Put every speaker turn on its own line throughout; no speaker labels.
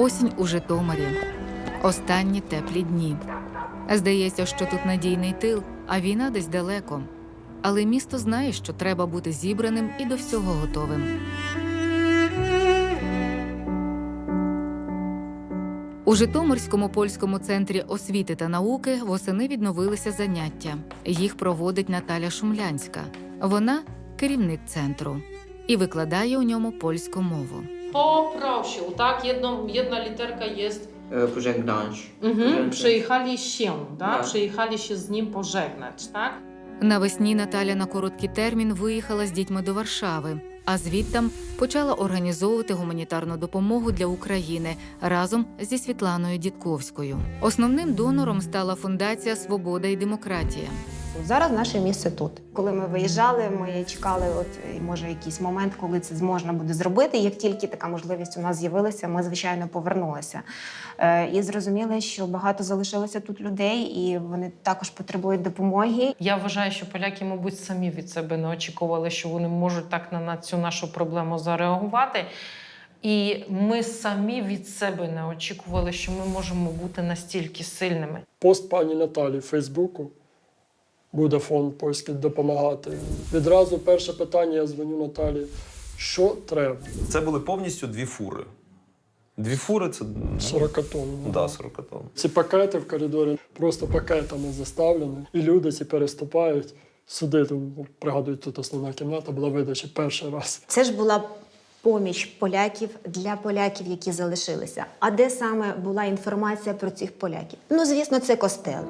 Осінь у Житомирі. Останні теплі дні. Здається, що тут надійний тил, а війна десь далеко. Але місто знає, що треба бути зібраним і до всього готовим. У Житомирському польському центрі освіти та науки восени відновилися заняття. Їх проводить Наталя Шумлянська. Вона керівник центру і викладає у ньому польську мову.
Poprosił, tak? Jedną, jedna literka jest.
E, pożegnać.
Mhm.
Pożegnać.
Przyjechali się, tak?
Tak.
Przyjechali się z nim pożegnać, tak?
Навесні Наталя на короткий термін виїхала з дітьми до Варшави, а звідтам почала організовувати гуманітарну допомогу для України разом зі Світланою Дідковською. Основним донором стала фундація Свобода і демократія.
Зараз наше місце тут. Коли ми виїжджали, ми чекали, от е, може якийсь момент, коли це можна буде зробити. Як тільки така можливість у нас з'явилася, ми звичайно повернулися Е, і зрозуміли, що багато залишилося тут людей, і вони також потребують допомоги.
Я вважаю, що поляки, мабуть, самі від себе не очікували, що вони можуть так на, на цю нашу проблему зареагувати. І ми самі від себе не очікували, що ми можемо бути настільки сильними.
Пост пані Наталі в Фейсбуку. Буде фонд польський допомагати. Відразу перше питання я дзвоню Наталі. Що треба?
Це були повністю дві фури. Дві фури це
40 тонн.
да, 40 тонн.
Ці пакети в коридорі просто пакетами заставлені, і люди ці переступають. Сюди, там, пригадую, тут основна кімната була видача перший раз.
Це ж була поміч поляків для поляків, які залишилися. А де саме була інформація про цих поляків? Ну, звісно, це костел.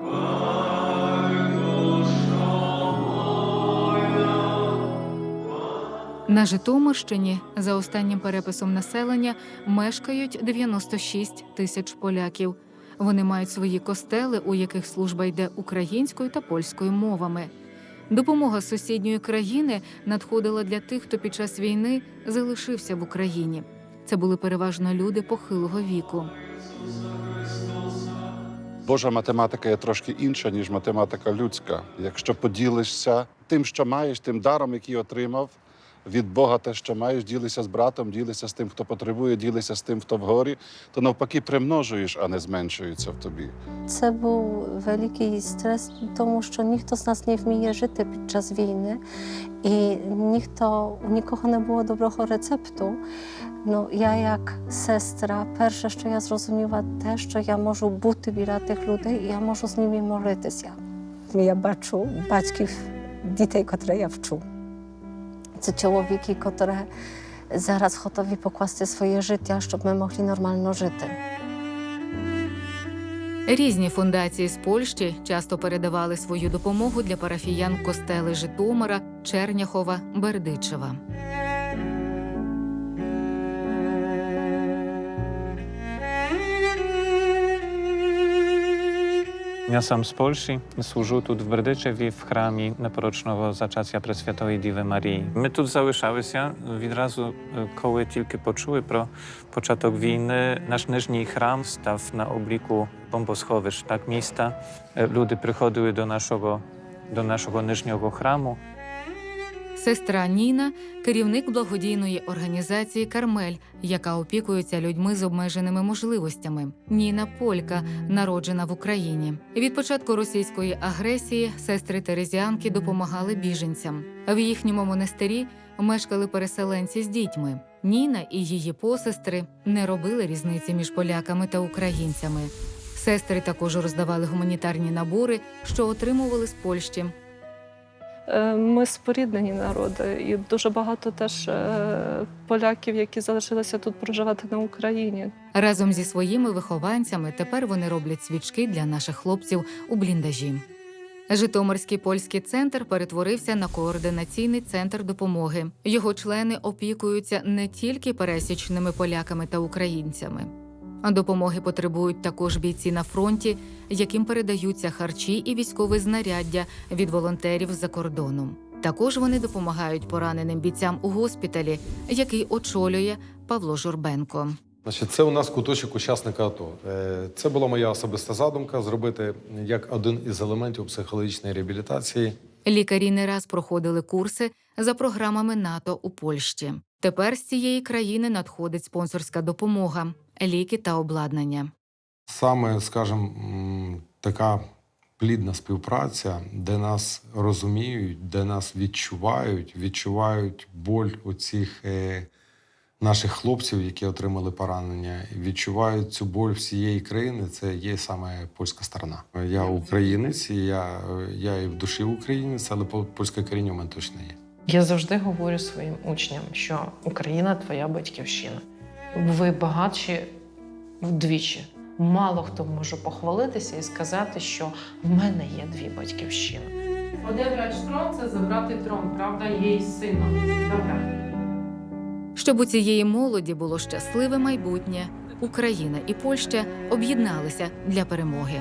На Житомирщині за останнім переписом населення мешкають 96 тисяч поляків. Вони мають свої костели, у яких служба йде українською та польською мовами. Допомога сусідньої країни надходила для тих, хто під час війни залишився в Україні. Це були переважно люди похилого віку.
Божа математика є трошки інша, ніж математика людська. Якщо поділишся тим, що маєш, тим даром, який отримав від Бога, те, що маєш, ділися з братом, ділися з тим, хто потребує, ділися з тим, хто вгорі, то навпаки примножуєш, а не зменшується в тобі.
Це був великий стрес, тому що ніхто з нас не вміє жити під час війни, і ніхто у нікого не було доброго рецепту. Ну, я як сестра, перше, що я зрозуміла, те, що я можу бути біля тих людей, і я можу з ними молитися. Я бачу батьків дітей, котрі я вчу. Це чоловіки, які зараз готові покласти своє життя, щоб ми могли нормально жити.
Різні фундації з Польщі часто передавали свою допомогу для парафіян костели Житомира, Черняхова, Бердичева.
Ja sam z Polski. Służył tu w Berdyczewie w hramie na porocznowo zaczacja Preswiatowej Diwy Marii. My tu załyszały się, od razu e, koły tylko poczuły pro początek winy. Nasz niżni hram stał na obliku bomboschowysz, tak miejsca. E, ludy przychodziły do naszego, do naszego niżniego hramu.
Сестра Ніна керівник благодійної організації Кармель, яка опікується людьми з обмеженими можливостями. Ніна Полька, народжена в Україні. Від початку російської агресії сестри Терезіанки допомагали біженцям. В їхньому монастирі мешкали переселенці з дітьми. Ніна і її посестри не робили різниці між поляками та українцями. Сестри також роздавали гуманітарні набори, що отримували з Польщі.
Е, Ми споріднені народи, і дуже багато теж е, поляків, які залишилися тут проживати на Україні.
Разом зі своїми вихованцями тепер вони роблять свічки для наших хлопців у бліндажі. Житомирський польський центр перетворився на координаційний центр допомоги. Його члени опікуються не тільки пересічними поляками та українцями. А Допомоги потребують також бійці на фронті, яким передаються харчі і військове знаряддя від волонтерів з-за кордоном. Також вони допомагають пораненим бійцям у госпіталі, який очолює Павло Журбенко.
Значить, це у нас куточок учасника АТО. Е, Це була моя особиста задумка зробити як один із елементів психологічної реабілітації.
Лікарі не раз проходили курси за програмами НАТО у Польщі. Тепер з цієї країни надходить спонсорська допомога. Ліки та обладнання.
Саме, скажімо, така плідна співпраця, де нас розуміють, де нас відчувають, відчувають боль оцих е, наших хлопців, які отримали поранення, відчувають цю боль всієї країни. Це є саме польська сторона. Я українець, і я, я і в душі українець, але пол- польське коріння у мене точно є.
Я завжди говорю своїм учням, що Україна твоя батьківщина. Ви багатші вдвічі. Мало хто може похвалитися і сказати, що в мене є дві батьківщини. Одебрати трон це забрати трон, правда, є й сина. Добре.
Щоб у цієї молоді було щасливе майбутнє, Україна і Польща об'єдналися для перемоги.